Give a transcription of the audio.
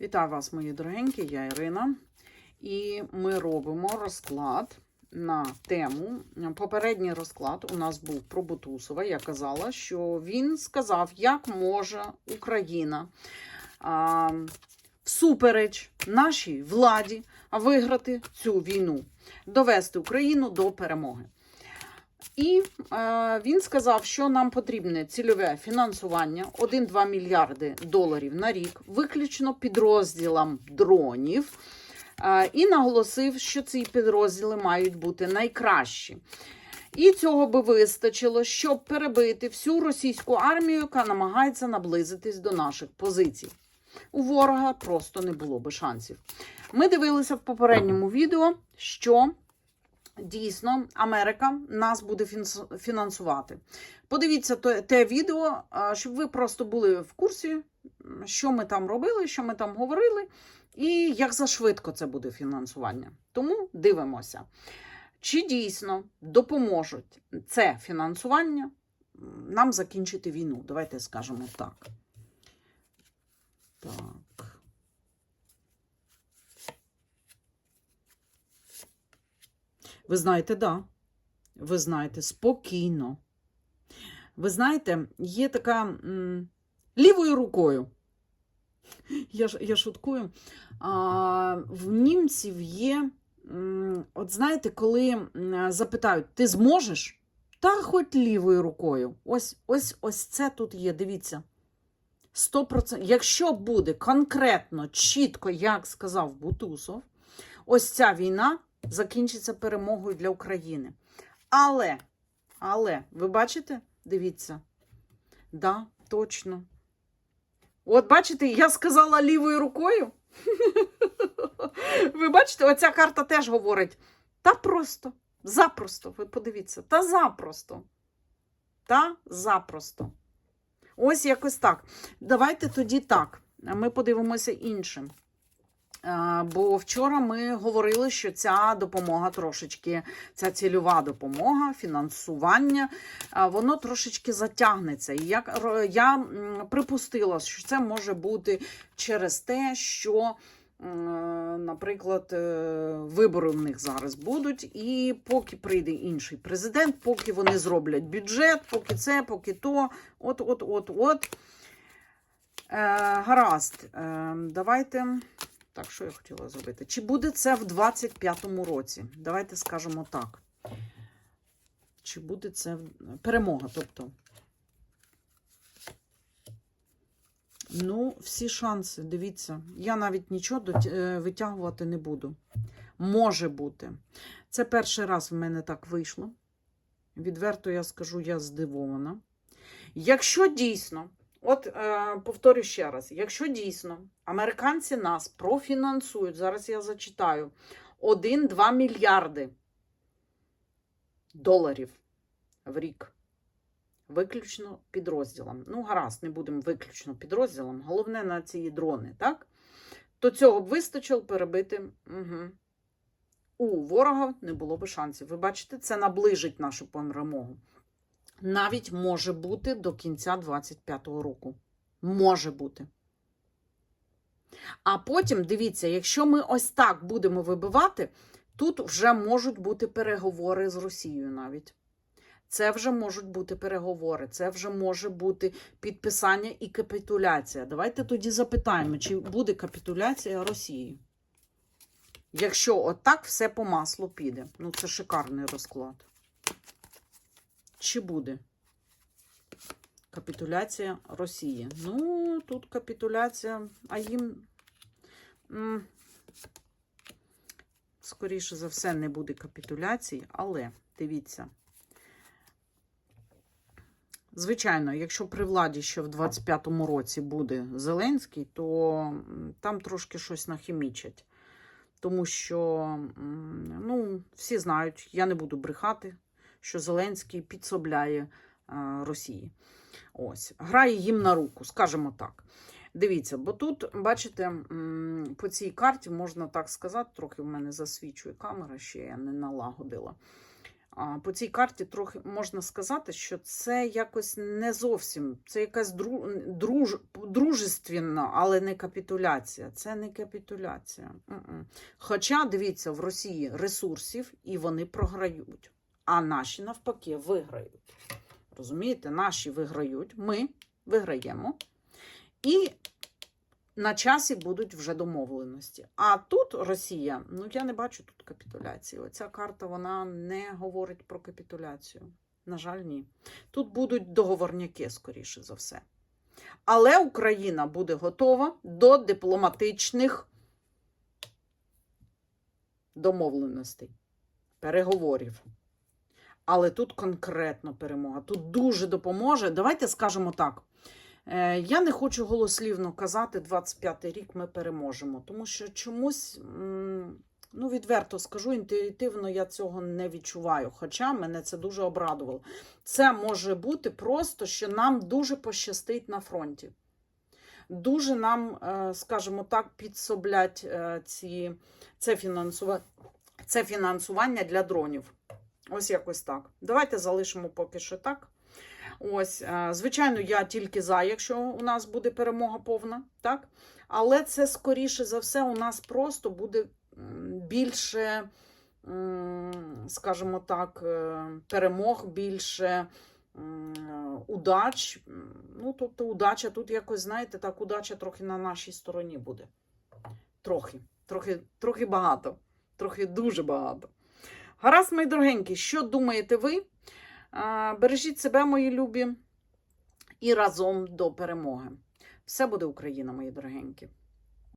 Вітаю вас, мої дорогенькі, я Ірина. І ми робимо розклад на тему. Попередній розклад у нас був про Бутусова. Я казала, що він сказав, як може Україна а, всупереч нашій владі виграти цю війну, довести Україну до перемоги. І е, він сказав, що нам потрібне цільове фінансування 1-2 мільярди доларів на рік, виключно підрозділам дронів. Е, і наголосив, що ці підрозділи мають бути найкращі. І цього би вистачило, щоб перебити всю російську армію, яка намагається наблизитись до наших позицій. У ворога просто не було би шансів. Ми дивилися в попередньому відео, що дійсно Америка нас буде фінансувати. Подивіться те, відео, щоб ви просто були в курсі, що ми там робили, що ми там говорили, і як зашвидко це буде фінансування. Тому дивимося, чи дійсно допоможуть це фінансування нам закінчити війну. Давайте скажемо так. Так. Ви знаєте, да. Ви знаєте, спокійно. Ви знаєте, є така м, лівою рукою. Я, я шуткую. А, в німців є, от знаєте, коли запитають, ти зможеш? Та хоч лівою рукою. Ось, ось, ось це тут є, дивіться. 100%. Якщо буде конкретно, чітко, як сказав Бутусов, ось ця війна закінчиться перемогою для України. Але, але, ви бачите? Дивіться. Да, точно. От бачите, я сказала лівою рукою. Ви бачите, оця карта теж говорить. Та просто, запросто, ви подивіться, та запросто. Та запросто. Ось якось так. Давайте тоді так. Ми подивимося іншим. Бо вчора ми говорили, що ця допомога трошечки, ця цільова допомога, фінансування, воно трошечки затягнеться. І я, я припустила, що це може бути через те, що, наприклад, е, вибори в них зараз будуть, і поки прийде інший президент, поки вони зроблять бюджет, поки це, поки то, от, от, от, от. Е, гаразд, е, давайте. Так, що я хотіла зробити? Чи буде це в 25-му році? Давайте скажемо так. Чи буде це перемога, тобто. Ну, всі шанси, дивіться. Я навіть нічого е, витягувати не буду. Може бути. Це перший раз в мене так вийшло. Відверто я скажу, я здивована. Якщо дійсно, от е, повторю ще раз, якщо дійсно американці нас профінансують, зараз я зачитаю, 1-2 мільярди доларів в рік. Виключно підрозділам. Ну, гаразд, не будемо виключно підрозділам. Головне на ці дрони, так? То цього б вистачило перебити. Угу. У ворога не було б шансів. Ви бачите, це наближить нашу перемогу. Навіть може бути до кінця 25-го року. Може бути. А потім, дивіться, якщо ми ось так будемо вибивати, тут вже можуть бути переговори з Росією навіть. Це вже можуть бути переговори, це вже може бути підписання і капітуляція. Давайте тоді запитаємо, чи буде капітуляція Росії. Якщо отак все по маслу піде. Ну, це шикарний розклад. Чи буде капітуляція Росії? Ну, тут капітуляція, а їм, скоріше за все, не буде капітуляції, але дивіться. Звичайно, якщо при владі ще в 25-му році буде Зеленський, то там трошки щось нахімічать. Тому що, ну, всі знають, я не буду брехати, що Зеленський підсобляє е, Росії. Ось, грає їм на руку, скажімо так. Дивіться, бо тут, бачите, по цій карті можна так сказати, трохи в мене засвічує камера, ще я не налагодила. По цій карті трохи можна сказати, що це якось не зовсім, це якась друж, дружественна, але не капітуляція. Це не капітуляція. Хоча, дивіться, в Росії ресурсів і вони програють, а наші навпаки виграють. Розумієте, наші виграють, ми виграємо. І на часі будуть вже домовленості. А тут Росія, ну я не бачу тут капітуляції. Оця карта вона не говорить про капітуляцію. На жаль, ні. Тут будуть договорняки, скоріше за все. Але Україна буде готова до дипломатичних домовленостей, переговорів. Але тут конкретно перемога. Тут дуже допоможе. Давайте скажемо так. Е, Я не хочу голослівно казати, 25-й рік ми переможемо, тому що чомусь, ну відверто скажу, інтуїтивно я цього не відчуваю. Хоча мене це дуже обрадувало. Це може бути просто, що нам дуже пощастить на фронті. Дуже нам, е, скажімо так, підсоблять е, ці, це, фінансува... це фінансування для дронів. Ось якось так. Давайте залишимо поки що так. Ось, е, звичайно, я тільки за, якщо у нас буде перемога повна, так? Але це скоріше за все у нас просто буде більше, скажімо так, е, перемог, більше удач. Ну, тобто, удача тут якось, знаєте, так, удача трохи на нашій стороні буде. Трохи, трохи, трохи багато, трохи дуже багато. Гаразд, мої дорогенькі, що думаєте ви? Бережіть себе, мої любі, і разом до перемоги. Все буде Україна, мої дорогенькі.